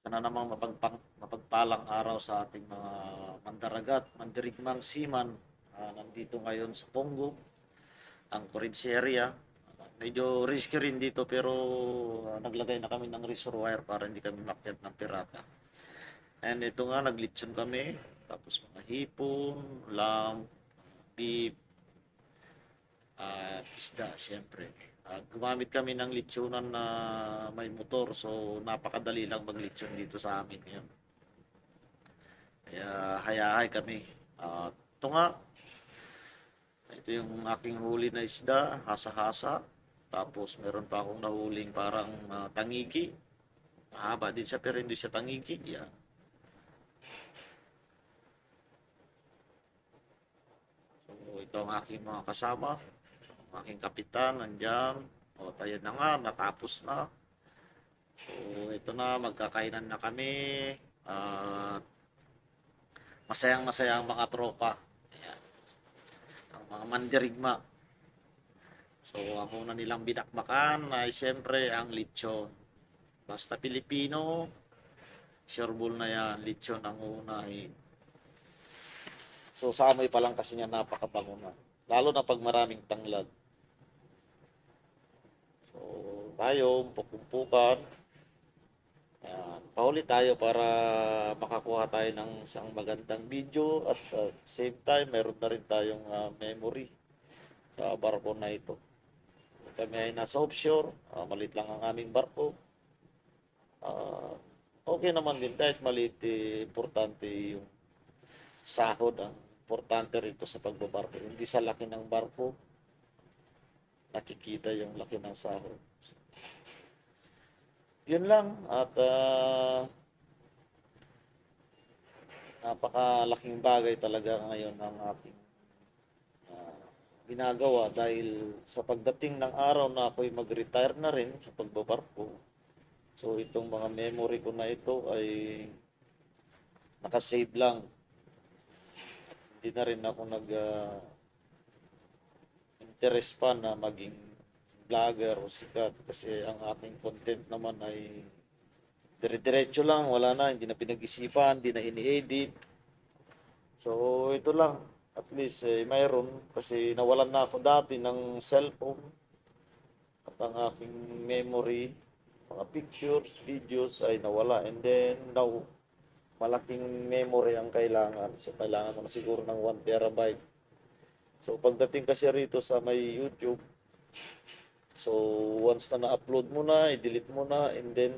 Sana namang mapagpang, mapagpalang araw sa ating mga mandaragat, mandirigmang seaman. Ah, nandito ngayon sa Pongo, ang Corinth area. Medyo risky rin dito pero ah, naglagay na kami ng reservoir para hindi kami makyat ng pirata. And ito nga, naglitsyon kami. Tapos mga hipon, lamb, beef, at isda, syempre. Gumamit kami ng litsunan na may motor, so napakadali lang maglitsyon dito sa amin ngayon. Kaya hayahay kami. At ito nga, ito yung aking huli na isda, hasa-hasa. Tapos meron pa akong nahuling parang ah, tangigi. Mahaba din siya pero hindi siya tangigi. Yan. So ito ang aking mga kasama. Aking kapitan, nandyan. O, tayo na nga, natapos na. So, ito na, magkakainan na kami. At masayang masaya ang mga tropa. Ayan. Ang mga mandirigma. So, ang una nilang binakbakan ay siyempre ang lechon. Basta Pilipino, sureball na yan. Lechon ang unahin. So, sa amoy pa lang kasi niya napakabango na. Lalo na pag maraming tanglad. So, tayo, pupumpukan. Ayan, pauli tayo para makakuha tayo ng isang magandang video at at same time, meron na rin tayong ah, memory sa barko na ito. Kami ay nasa offshore, ah, maliit lang ang aming barko. Ah, okay naman din kahit maliit, eh, importante yung sahod ang importante rito sa pagbabarko. Hindi sa laki ng barko, nakikita yung laki ng sahod. Yun lang at ah, napakalaking bagay talaga ngayon ang aking ah, ginagawa dahil sa pagdating ng araw na ako'y mag-retire na rin sa pagbabarko. So itong mga memory ko na ito ay nakasave lang. Hindi na rin ako nag ah, interest pa na maging vlogger o sikat kasi ang aking content naman ay dire-diretso lang, wala na, hindi na pinag-isipan, hindi na ini-edit. So, ito lang. At least, eh, mayroon kasi nawalan na ako dati ng cellphone at ang aking memory, mga pictures, videos ay nawala. And then, now, malaking memory ang kailangan. So, kailangan ko na siguro ng 1 terabyte. So, pagdating kasi rito sa may YouTube, so, once na na-upload mo na, i-delete mo na, and then,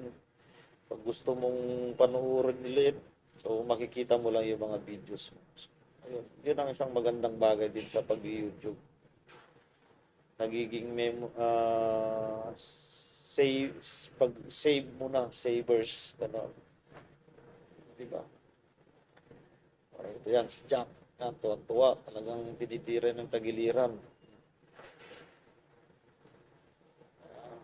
pag gusto mong panuorin ulit, so, makikita mo lang yung mga videos mo. So, ayun, yun ang isang magandang bagay din sa pag-YouTube. Nagiging memo, ah, save, pag save mo na, savers, gano'n. Di ba? Ah, ito yan, si Jack. Yan, tuwa-tuwa. Talagang tinitira ng tagiliran. Ah.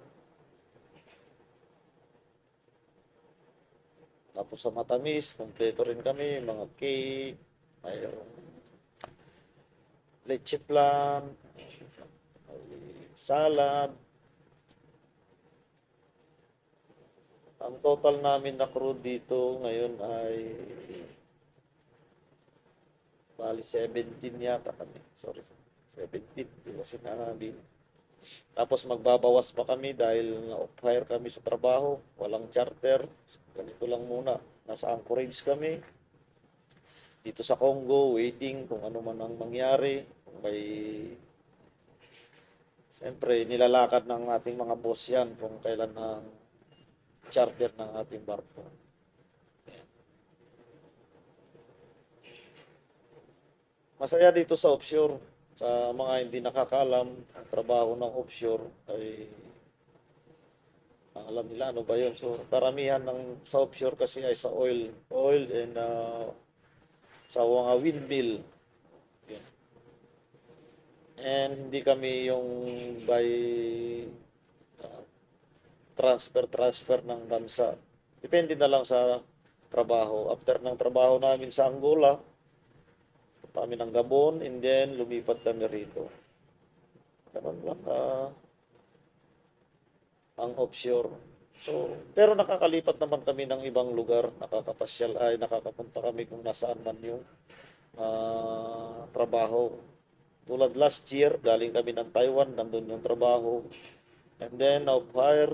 Tapos sa matamis, kompleto rin kami, mga cake, mayroong leche may salad. Ang total namin na crew dito ngayon ay bali 17 yata kami. Sorry, 17. Di ba sinabi? Tapos magbabawas pa kami dahil na-off-hire kami sa trabaho. Walang charter. Ganito lang muna. Nasa Anchorage kami. Dito sa Congo, waiting kung ano man ang mangyari. Kung may... Siyempre, nilalakad ng ating mga boss yan kung kailan ang charter ng ating barko. Masaya dito sa offshore. Sa mga hindi nakakalam, trabaho ng offshore ay ang alam nila ano ba yun. So, karamihan ng sa offshore kasi ay sa oil, oil and uh, sa mga windmill. Yun. And hindi kami yung by uh, transfer transfer ng bansa. Depende na lang sa trabaho. After ng trabaho namin sa Angola, kami ng Gabon and then lumipat kami rito. Ganun lang ah, ang offshore. So, pero nakakalipat naman kami ng ibang lugar, nakakapasyal ay nakakapunta kami kung nasaan man yung ah, trabaho. Tulad last year, galing kami ng Taiwan, nandun yung trabaho. And then, now fire,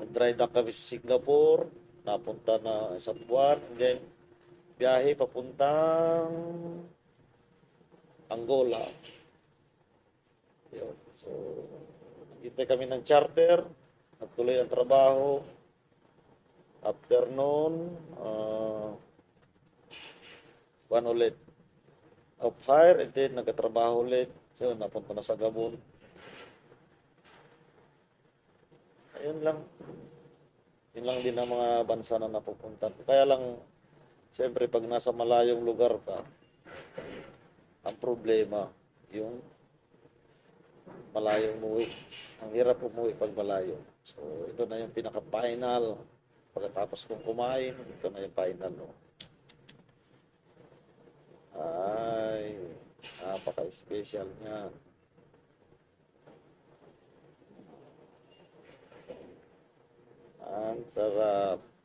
nag-dry dock kami sa Singapore, napunta na isang buwan, and then, biyahe papuntang Angola. Yun. So, naghintay kami ng charter, nagtuloy ang trabaho. After noon, ah, one ulit of hire and then nagkatrabaho ulit. So, napunta na sa Gabon. Ayun lang. Yun lang din ang mga bansa na napupuntan. Kaya lang, siyempre, pag nasa malayong lugar ka, ang problema, yung malayong umuwi. Ang hirap umuwi pag malayo. So, ito na yung pinaka-final. Pagkatapos kong kumain, ito na yung final. No? Ay, napaka-special niya. Ang sarap.